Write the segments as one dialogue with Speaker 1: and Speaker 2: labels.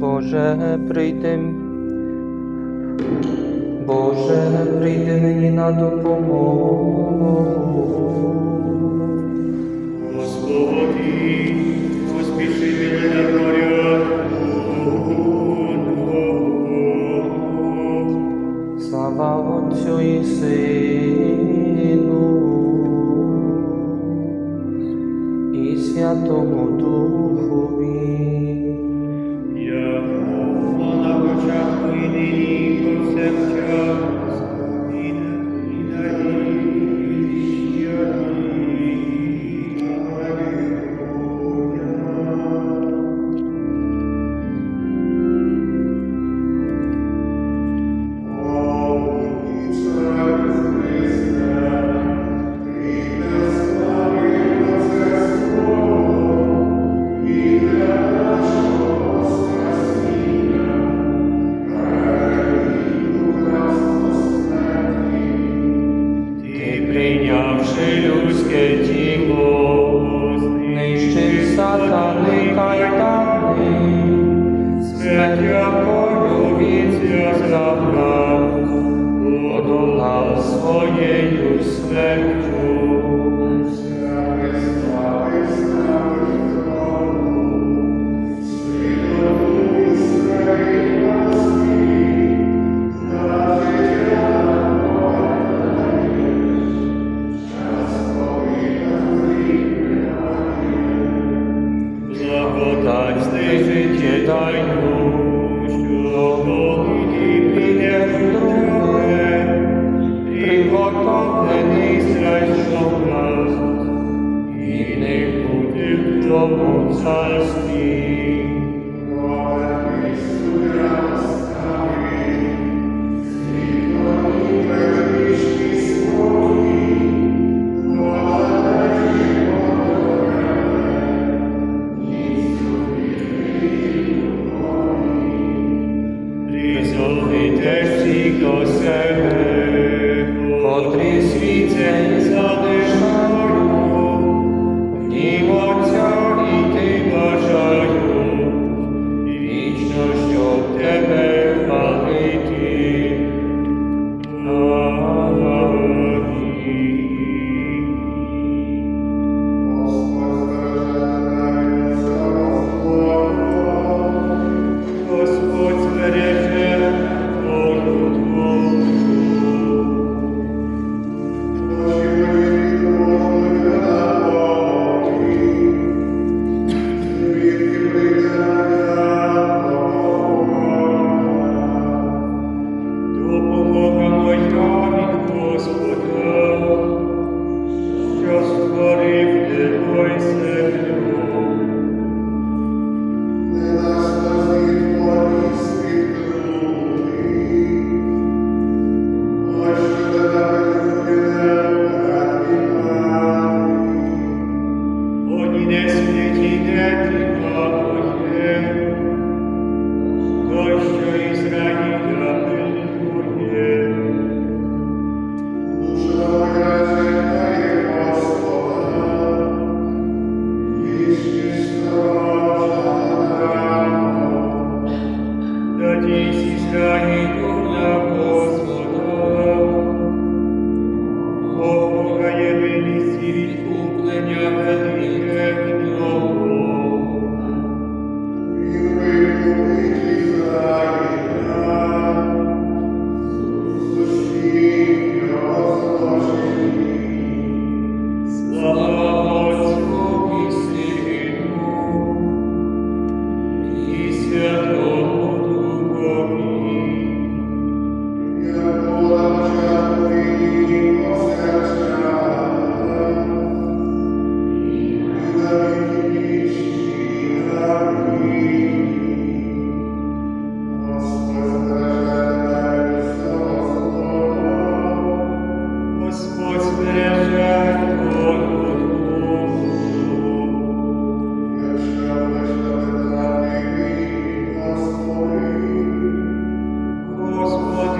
Speaker 1: Боже, прийди, Боже, прийди мені на допомогу.
Speaker 2: Господи, поспіши мене на порядку.
Speaker 1: Слава Отцю і Сину.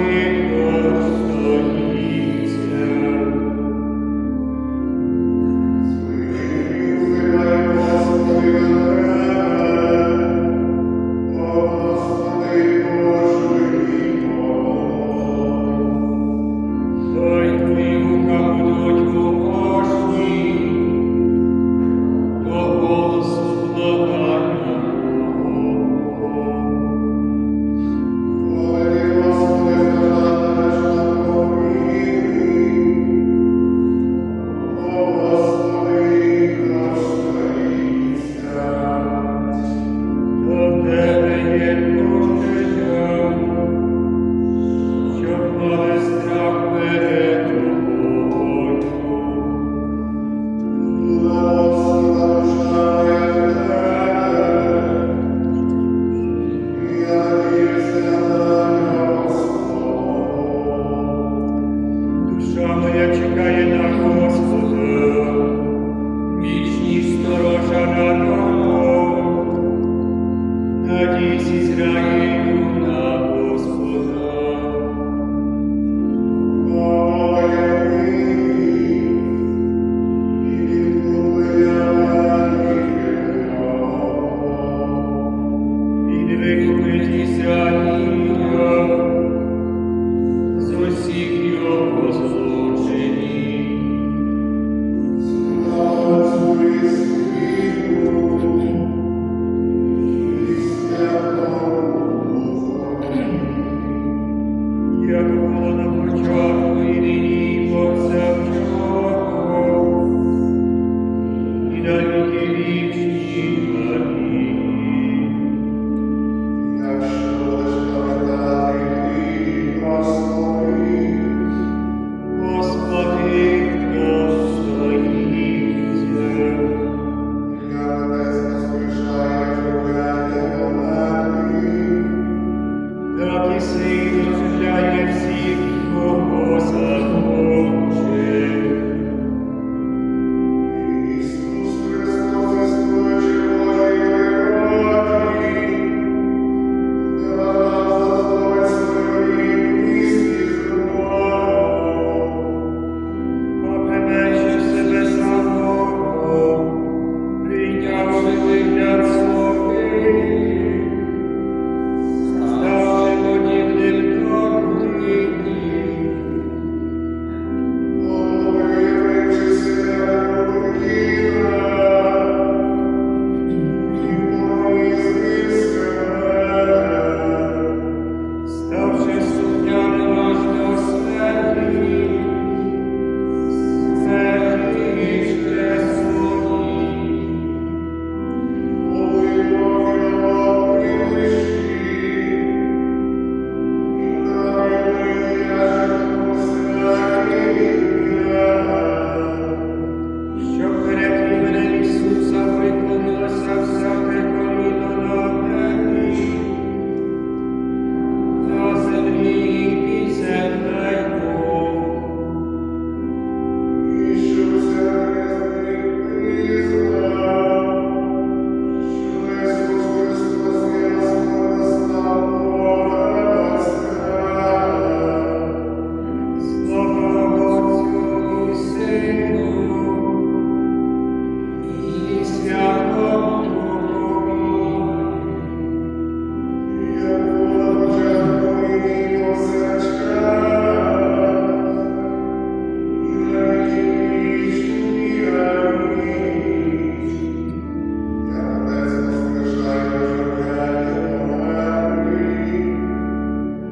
Speaker 2: Amen.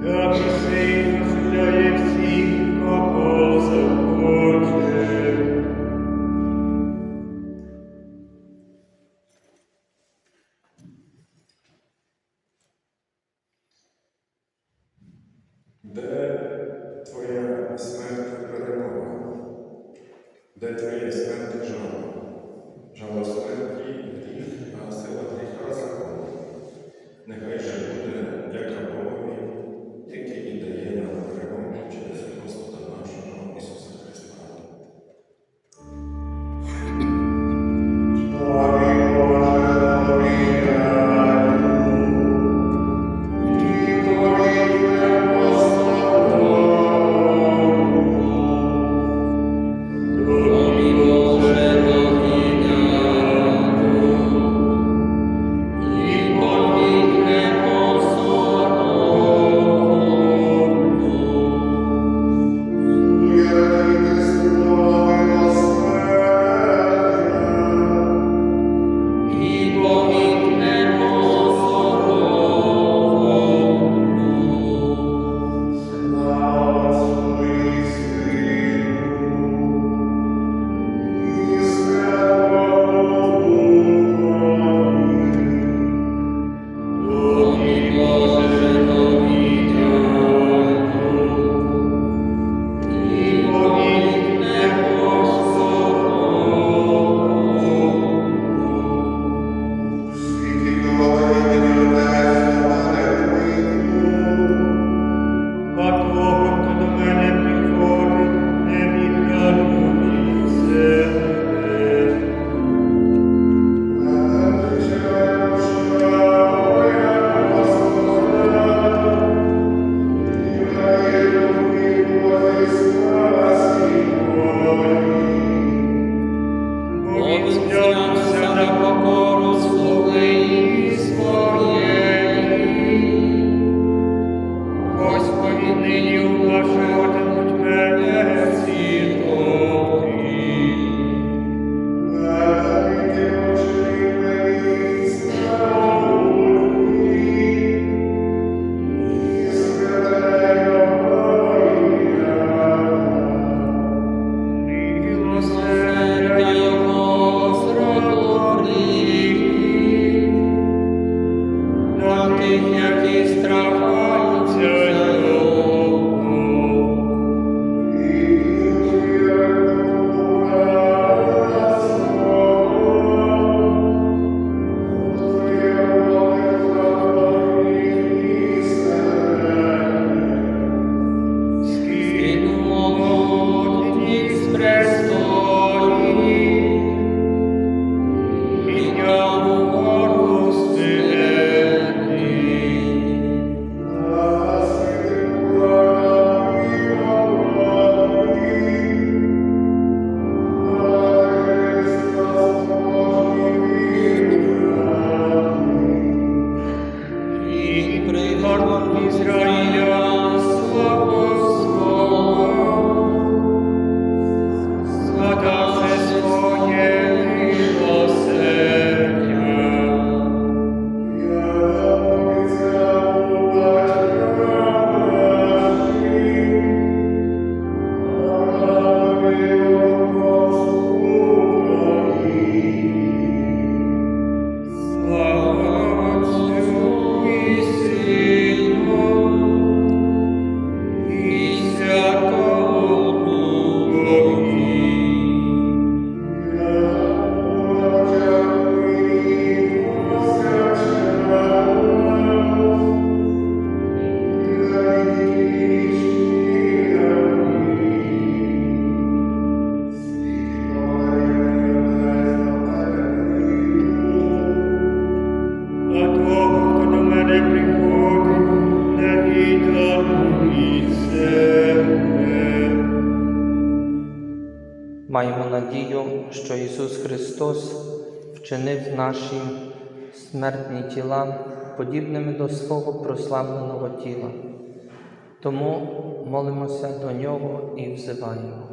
Speaker 2: Amen. Наші смертні тіла подібними до свого прославленого тіла. Тому молимося до Нього і взиваємо.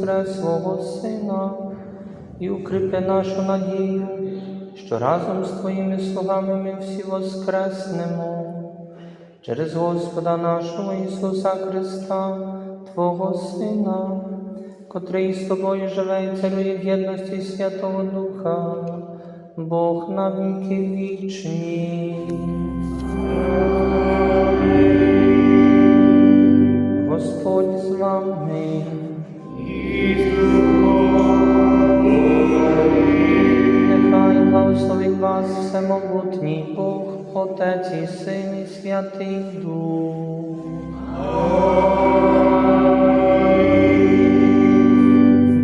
Speaker 2: Твого Воскреслого Сина, і укріпи нашу надію, що разом з Твоїми слугами ми всі воскреснемо через Господа нашого Ісуса Христа, Твого Сина, котрий з Тобою живе і царює в єдності Святого Духа, Бог на віки вічні. Господь з вами. Нехай благословить вас всемогутній Бог, Отець і Син і Святий Дух.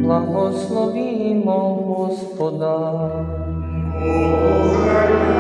Speaker 2: Благословімо Господа.
Speaker 1: Господи,